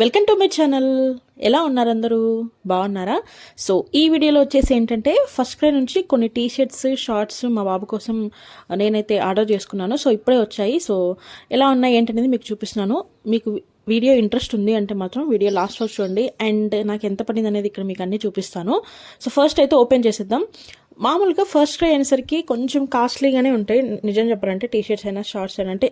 Welcome to my channel. ఎలా ఉన్నారు అందరూ బాగున్నారా? సో ఈ వీడియోలో వచ్చేసి ఏంటంటే ఫస్ట్ క్రై నుంచి కొన్ని టీ షర్ట్స్ షార్ట్స్ మా బాబు కోసం నేనైతే ఆర్డర్ చేసుకున్నాను. సో ఇప్పుడే వచ్చాయి. సో ఎలా ఉన్నాయి ఏంటనేది మీకు చూపిస్తున్నాను. మీకు వీడియో ఇంట్రెస్ట్ ఉంది అంటే మాత్రం వీడియో లాస్ట్ వరకు చూడండి. అండ్ నాకు ఎంత పడింది అనేది ఇక్కడ మీకు అన్నీ చూపిస్తాను. సో ఫస్ట్ అయితే ఓపెన్ చేసేద్దాం. మామూలుగా ఫస్ట్ క్రై అనేసరికి కొంచెం కాస్ట్లీగానే ఉంటాయి. నిజం చెప్పాలంటే టీ షర్ట్స్ అయినా షార్ట్స్ అయినా అంటే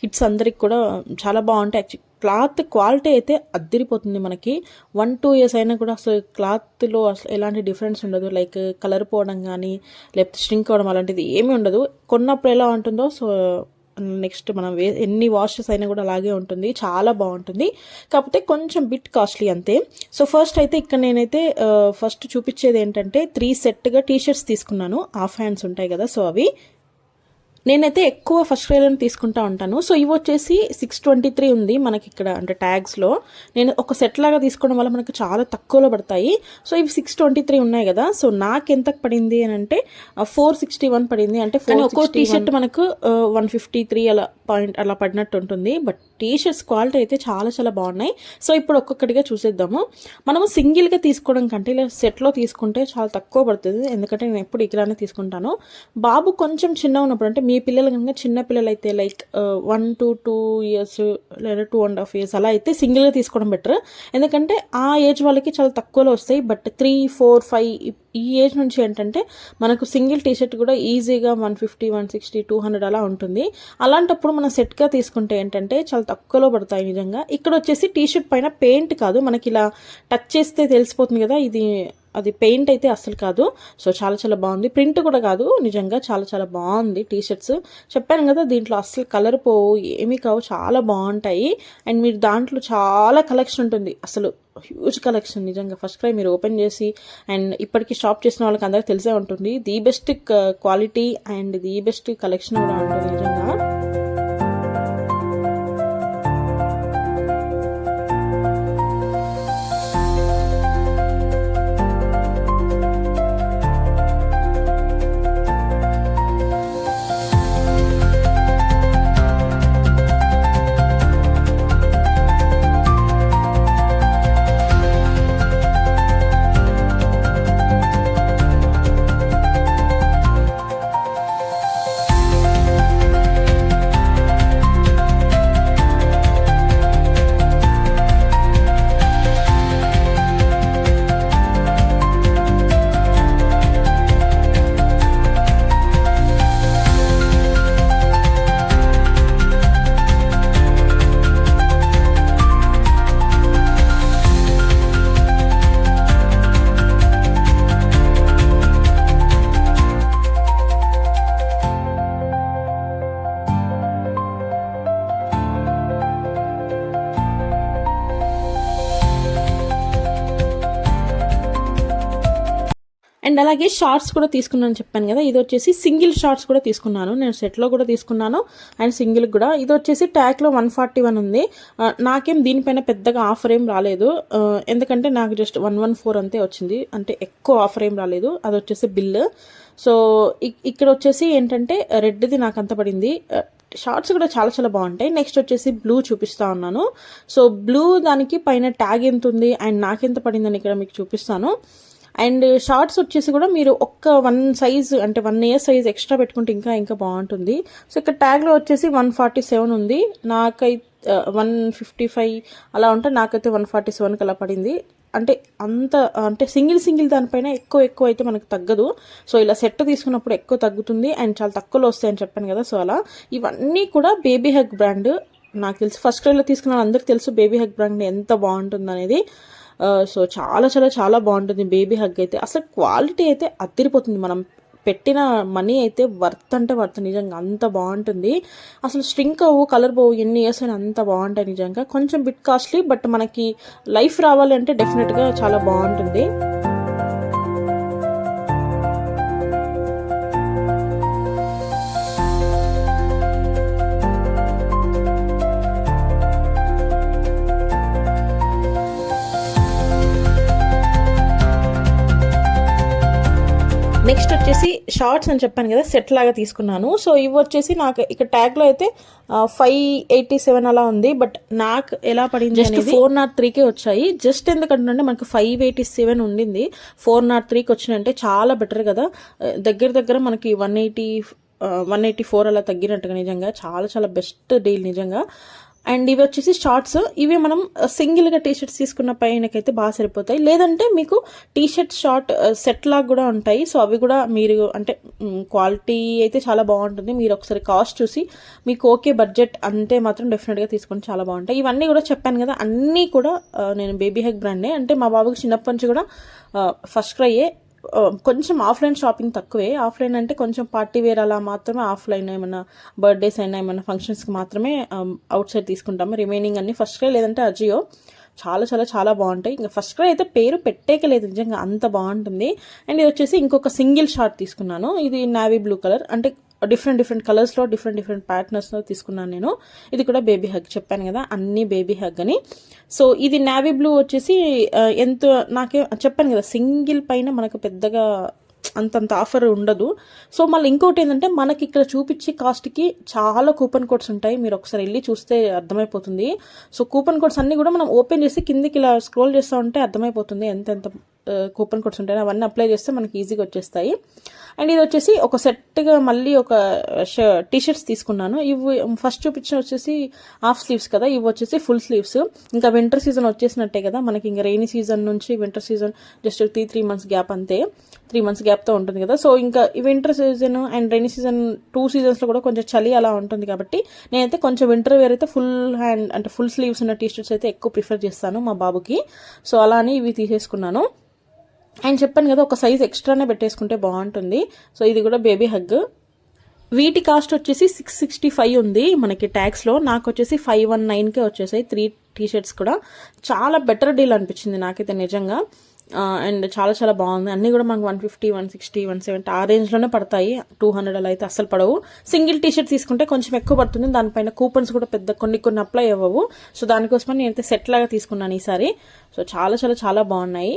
కిడ్స్ అందరికి కూడా చాలా బాగుంటాయి. యాక్చువల్లీ క్లాత్ క్వాలిటీ అయితే అద్దరిపోతుంది మనకి. వన్ టూ ఇయర్స్ అయినా కూడా అసలు క్లాత్లో అసలు ఎలాంటి డిఫరెన్స్ ఉండదు. లైక్ కలర్ పోవడం కానీ లేకపోతే స్ట్రింక్ అవ్వడం అలాంటిది ఏమీ ఉండదు. కొన్నప్పుడు ఎలా ఉంటుందో సో నెక్స్ట్ మనం వే ఎన్ని వాషెస్ అయినా కూడా అలాగే ఉంటుంది. చాలా బాగుంటుంది. కాకపోతే కొంచెం బిట్ కాస్ట్లీ అంతే. సో ఫస్ట్ అయితే ఇక్కడ నేనైతే ఫస్ట్ చూపించేది ఏంటంటే త్రీ సెట్గా టీ షర్ట్స్ తీసుకున్నాను. హాఫ్ హ్యాండ్స్ ఉంటాయి కదా సో అవి. నేనైతే ఎక్కువ ఫస్ట్ క్రైలను తీసుకుంటా ఉంటాను. సో ఇవి వచ్చేసి సిక్స్ ట్వంటీ త్రీ ఉంది మనకి ఇక్కడ అంటే ట్యాగ్స్లో నేను ఒక సెట్ లాగా తీసుకోవడం వల్ల మనకు చాలా తక్కువలో పడతాయి. సో ఇవి సిక్స్ ట్వంటీ త్రీ ఉన్నాయి కదా. సో నాకు ఎంత పడింది అని అంటే ఫోర్ సిక్స్టీ వన్ పడింది. అంటే ఫోర్ ఒక్కో టీ షర్ట్ మనకు వన్ ఫిఫ్టీ త్రీ అలా పాయింట్ అలా పడినట్టు ఉంటుంది. బట్ టీ షర్ట్స్ క్వాలిటీ అయితే చాలా చాలా బాగున్నాయి. సో ఇప్పుడు ఒక్కొక్కటిగా చూసేద్దాము. మనము సింగిల్గా తీసుకోవడం కంటే ఇలా సెట్లో తీసుకుంటే చాలా తక్కువ పడుతుంది. ఎందుకంటే నేను ఎప్పుడు ఇక్కడనే తీసుకుంటాను. బాబు కొంచెం చిన్న ఉన్నప్పుడు అంటే మీ పిల్లలు కనుక చిన్న పిల్లలు అయితే like one to two years లేదా టూ అండ్ హాఫ్ ఇయర్స్ అలా అయితే సింగిల్గా తీసుకోవడం బెటర్. ఎందుకంటే ఆ ఏజ్ వాళ్ళకి చాలా తక్కువలో వస్తాయి. బట్ త్రీ ఫోర్ ఫైవ్ ఈ ఏజ్ నుంచి ఏంటంటే మనకు సింగిల్ టీ షర్ట్ కూడా ఈజీగా one fifty one sixty two hundred అలా ఉంటుంది. అలాంటప్పుడు మనం సెట్గా తీసుకుంటే ఏంటంటే చాలా తక్కువలో పడతాయి నిజంగా. ఇక్కడ వచ్చేసి టీ షర్ట్ పైన పెయింట్ కాదు. మనకి ఇలా టచ్ చేస్తే తెలిసిపోతుంది కదా ఇది అది పెయింట్ అయితే అస్సలు కాదు. సో చాలా చాలా బాగుంది. ప్రింట్ కూడా కాదు. నిజంగా చాలా చాలా బాగుంది. టీ షర్ట్స్ చెప్పాను కదా దీంట్లో అస్సలు కలర్ పోవు ఏమీ కావు చాలా బాగుంటాయి. అండ్ మీరు దాంట్లో చాలా కలెక్షన్ ఉంటుంది. అసలు హ్యూజ్ కలెక్షన్ నిజంగా. ఫస్ట్ క్రై మీరు ఓపెన్ చేసి అండ్ ఇప్పటికీ షాప్ చేసిన వాళ్ళకి అందరికీ తెలిసే ఉంటుంది. The best quality and the best collection కూడా ఉంటుంది నిజంగా. అండ్ అలాగే షార్ట్స్ కూడా తీసుకున్నాను చెప్పాను కదా ఇది వచ్చేసి సింగిల్ షార్ట్స్ కూడా తీసుకున్నాను. నేను సెట్లో కూడా తీసుకున్నాను అండ్ సింగిల్ కూడా. ఇది వచ్చేసి ట్యాక్లో వన్ ఫార్టీ వన్ ఉంది. నాకేం దీనిపైన పెద్దగా ఆఫర్ ఏం రాలేదు. ఎందుకంటే నాకు జస్ట్ వన్ వన్ ఫోర్ అంతే వచ్చింది. అంటే ఎక్కువ ఆఫర్ ఏం రాలేదు. అది వచ్చేసి బిల్. సో ఇక్కడ వచ్చేసి ఏంటంటే రెడ్ది నాకు అంత పడింది. షార్ట్స్ కూడా చాలా చాలా బాగుంటాయి. నెక్స్ట్ వచ్చేసి బ్లూ చూపిస్తా ఉన్నాను. సో బ్లూ దానికి పైన ట్యాగ్ ఎంత ఉంది అండ్ నాకెంత పడిందని ఇక్కడ మీకు చూపిస్తాను. అండ్ షార్ట్స్ వచ్చేసి కూడా మీరు ఒక్క వన్ సైజ్ అంటే వన్ ఇయర్ సైజ్ ఎక్స్ట్రా పెట్టుకుంటే ఇంకా ఇంకా బాగుంటుంది. సో ఇక్కడ ట్యాగ్లో వచ్చేసి వన్ ఫార్టీ సెవెన్ ఉంది. నాకైతే వన్ ఫిఫ్టీ ఫైవ్ అలా ఉంటే నాకైతే వన్ ఫార్టీ సెవెన్కి అలా పడింది. అంటే అంత అంటే సింగిల్ సింగిల్ దానిపైన ఎక్కువ ఎక్కువ అయితే మనకు తగ్గదు. సో ఇలా సెట్ తీసుకున్నప్పుడు ఎక్కువ తగ్గుతుంది. అండ్ చాలా తక్కువలో వస్తాయని చెప్పాను కదా సో అలా. ఇవన్నీ కూడా బేబీ హెగ్ బ్రాండ్. నాకు తెలుసు ఫస్ట్ క్రైలో తీసుకున్న అందరికి తెలుసు బేబీ హెగ్ బ్రాండ్ ఎంత బాగుంటుంది అనేది సో చాలా చాలా చాలా బాగుంటుంది. బేబీ హగ్ అయితే. అసలు క్వాలిటీ అయితే అదిరిపోతుంది మనం పెట్టిన మనీ అయితే వర్త్ అంటే వర్త్ నిజంగా అంత బాగుంటుంది. అసలు స్ట్రింక్ అవ్వు కలర్ పోవు ఎన్ని ఇయర్స్ అయినా అంత బాగుంటాయి నిజంగా. కొంచెం బిట్ కాస్ట్లీ బట్ మనకి లైఫ్ రావాలి అంటే డెఫినెట్గా చాలా బాగుంటుంది. నెక్స్ట్ వచ్చేసి షార్ట్స్ అని చెప్పాను కదా సెట్ లాగా తీసుకున్నాను. సో ఇవి వచ్చేసి నాకు ఇక్కడ ట్యాగ్లో అయితే ఫైవ్ ఎయిటీ సెవెన్ అలా ఉంది. బట్ నాకు ఎలా పడింది జస్ట్ ఫోర్ నాట్ త్రీకే వచ్చాయి. జస్ట్ ఎందుకంటే మనకు ఫైవ్ ఎయిటీ సెవెన్ ఉండింది. ఫోర్ నాట్ త్రీకి వచ్చినాయంటే చాలా బెటర్ కదా. దగ్గర దగ్గర మనకి one eighty one eighty four అలా తగ్గినట్టుగా నిజంగా చాలా చాలా బెస్ట్ డీల్ నిజంగా. అండ్ ఇవి వచ్చేసి షార్ట్స్. ఇవి మనం సింగిల్గా టీ షర్ట్స్ తీసుకున్న పైనకైతే బాగా సరిపోతాయి. లేదంటే మీకు టీ షర్ట్ షార్ట్ సెట్ లాగా కూడా ఉంటాయి. సో అవి కూడా మీరు అంటే క్వాలిటీ అయితే చాలా బాగుంటుంది. మీరు ఒకసారి కాస్ట్ చూసి మీకు ఓకే బడ్జెట్ అంతే మాత్రం డెఫినెట్గా తీసుకొని చాలా బాగుంటాయి. ఇవన్నీ కూడా చెప్పాను కదా అన్నీ కూడా నేను బేబీ హెగ్ బ్రాండే. అంటే మా బాబుకి చిన్నప్పటి నుంచి కూడా ఫస్ట్ క్రైయే. కొంచెం ఆఫ్లైన్ షాపింగ్ తక్కువే. ఆఫ్లైన్ అంటే కొంచెం పార్టీ వేర్ అలా మాత్రమే ఆఫ్లైన్ ఏమైనా బర్త్డేస్ అయినా ఏమైనా ఫంక్షన్స్కి మాత్రమే అవుట్ సైడ్ తీసుకుంటాము. రిమైనింగ్ అన్ని ఫస్ట్ క్రై లేదంటే అజియో. చాలా చాలా చాలా బాగుంటాయి. ఇంకా ఫస్ట్ క్రై అయితే పేరు పెట్టేక లేదు నిజంగా అంత బాగుంటుంది. అండ్ ఇది వచ్చేసి ఇంకొక సింగిల్ షార్ట్ తీసుకున్నాను. ఇది నావీ బ్లూ కలర్. అంటే డిఫరెంట్ డిఫరెంట్ కలర్స్లో డిఫరెంట్ డిఫరెంట్ ప్యాటర్న్స్లో తీసుకున్నాను నేను. ఇది కూడా బేబీ హగ్ చెప్పాను కదా అన్ని బేబీ హగ్ అని. సో ఇది నావీ బ్లూ వచ్చేసి ఎంతో ఎంత నాకే చెప్పాను కదా సింగిల్ పైన మనకు పెద్దగా అంతంత ఆఫర్ ఉండదు. సో మళ్ళీ ఇంకోటి ఏంటంటే మనకి ఇక్కడ చూపించే కాస్ట్కి చాలా కూపన్ కోడ్స్ ఉంటాయి. మీరు ఒకసారి వెళ్ళి చూస్తే అర్థమైపోతుంది. సో కూపన్ కోడ్స్ అన్నీ కూడా మనం ఓపెన్ చేసి కిందికి ఇలా స్క్రోల్ చేస్తూ ఉంటే అర్థమైపోతుంది. ఎంత ఎంత కూపన్ కోడ్స్ ఉంటాయి అవన్నీ అప్లై చేస్తే మనకి ఈజీగా వచ్చేస్తాయి. అండ్ ఇది వచ్చేసి ఒక సెట్గా మళ్ళీ ఒక టీ షర్ట్స్ తీసుకున్నాను. ఇవి ఫస్ట్ చూపించిన వచ్చేసి హాఫ్ స్లీవ్స్ కదా ఇవి వచ్చేసి ఫుల్ స్లీవ్స్ ఇంకా వింటర్ సీజన్ వచ్చేసినట్టే కదా మనకి ఇంకా రెయినీ సీజన్ నుంచి winter season just three three months gap అంతే. త్రీ మంత్స్ గ్యాప్తో ఉంటుంది కదా. సో ఇంకా ఈ winter season and rainy season two సీజన్స్లో కూడా కొంచెం చలి అలా ఉంటుంది కాబట్టి నేనైతే కొంచెం వింటర్ వేర్ అయితే ఫుల్ హ్యాండ్ అంటే ఫుల్ స్లీవ్స్ ఉన్న టీ షర్ట్స్ అయితే ఎక్కువ ప్రిఫర్ చేస్తాను మా బాబుకి. సో అలా అని ఇవి తీసేసుకున్నాను. అండ్ చెప్పాను కదా ఒక సైజ్ ఎక్స్ట్రానే పెట్టేసుకుంటే బాగుంటుంది. సో ఇది కూడా బేబీ హగ్ వీటి కాస్ట్ వచ్చేసి సిక్స్ సిక్స్టీ ఫైవ్ ఉంది మనకి ట్యాక్స్లో నాకు వచ్చేసి ఫైవ్ వన్ నైన్కే వచ్చేసాయి. త్రీ టీ షర్ట్స్ కూడా. చాలా బెటర్ డీల్ అనిపించింది నాకైతే నిజంగా. అండ్ చాలా చాలా బాగుంది. అన్నీ కూడా మనకు one fifty one sixty one seventy ఆ రేంజ్లోనే పడతాయి. టూ హండ్రెడ్ అలా అయితే అస్సలు పడవు. సింగిల్ టీషర్ట్ తీసుకుంటే కొంచెం ఎక్కువ పడుతుంది. దానిపైన కూపన్స్ కూడా పెద్ద కొన్ని కొన్ని అప్లై అవ్వవు. సో దానికోసమని నేనైతే సెట్ లాగా తీసుకున్నాను ఈసారి. సో చాలా చాలా చాలా బాగున్నాయి.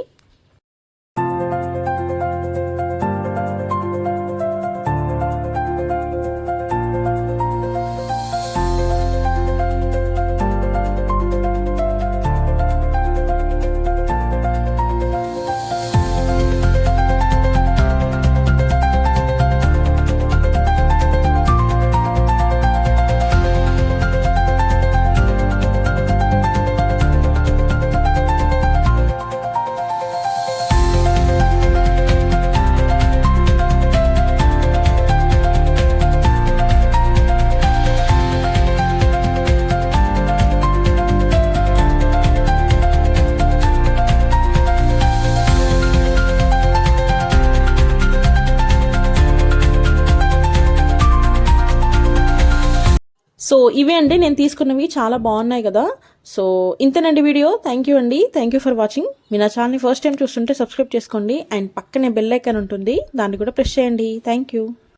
సో ఇవే అండి నేను తీసుకున్నవి చాలా బాగున్నాయి కదా. సో ఇంతేనండి వీడియో. థ్యాంక్ యూ అండి. థ్యాంక్ యూ ఫర్ వాచింగ్ మీ నా ఛానల్ని ఫస్ట్ టైం చూస్తుంటే సబ్స్క్రైబ్ చేసుకోండి. అండ్ పక్కనే బెల్ ఐకాన్ ఉంటుంది. దాన్ని కూడా ప్రెస్ చేయండి. Thank you